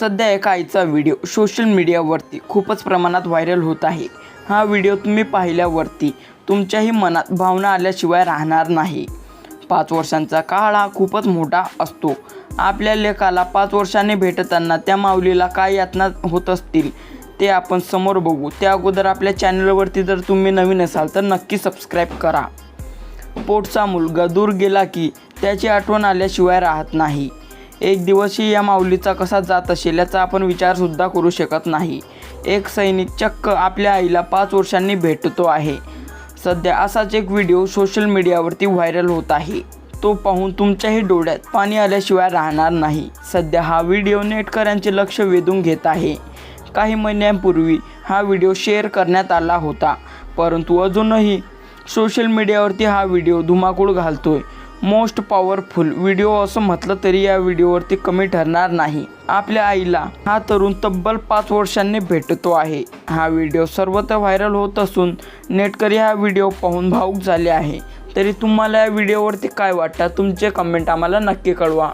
सध्या एका आईचा व्हिडिओ सोशल मीडियावरती खूपच प्रमाणात व्हायरल होत आहे. हा व्हिडिओ तुम्ही पाहिल्यावरती तुमच्याही मनात भावना आल्याशिवाय राहणार नाही. पाच वर्षांचा काळ हा खूपच मोठा असतो. आपल्या लेखाला पाच वर्षांनी भेटताना त्या माऊलीला काय यातना होत असतील ते आपण समोर बघू. त्या अगोदर आपल्या चॅनलवरती जर तुम्ही नवीन असाल तर नक्की सबस्क्राईब करा. पोटचा मुलगा दूर गेला की त्याची आठवण आल्याशिवाय राहत नाही. एक दिवसही या माऊलीचा कसा जात असेल याचा आपण विचारसुद्धा करू शकत नाही. एक सैनिक चक्क आपल्या आईला पाच वर्षांनी भेटतो आहे. सध्या असाच एक व्हिडिओ सोशल मीडियावरती व्हायरल होत आहे. तो पाहून तुमच्याही डोळ्यात पाणी आल्याशिवाय राहणार नाही. सध्या हा व्हिडिओ नेटकऱ्यांचे लक्ष वेधून घेत आहे. काही महिन्यांपूर्वी हा व्हिडिओ शेअर करण्यात आला होता. परंतु अजूनही सोशल मीडियावरती हा व्हिडिओ धुमाकूळ घालतोय. मोस्ट पॉवरफुल व्हिडिओ असं म्हटलं तरी या व्हिडिओवरती कमी ठरणार नाही. आपल्या आईला हा तरुण तब्बल पाच वर्षांनी भेटतो आहे. हा व्हिडिओ सर्वत्र व्हायरल होत असून नेटकरी हा व्हिडिओ पाहून भाऊक झाले आहे. तरी तुम्हाला या व्हिडिओवरती काय वाटतं? तुमचे कमेंट आम्हाला नक्की कळवा.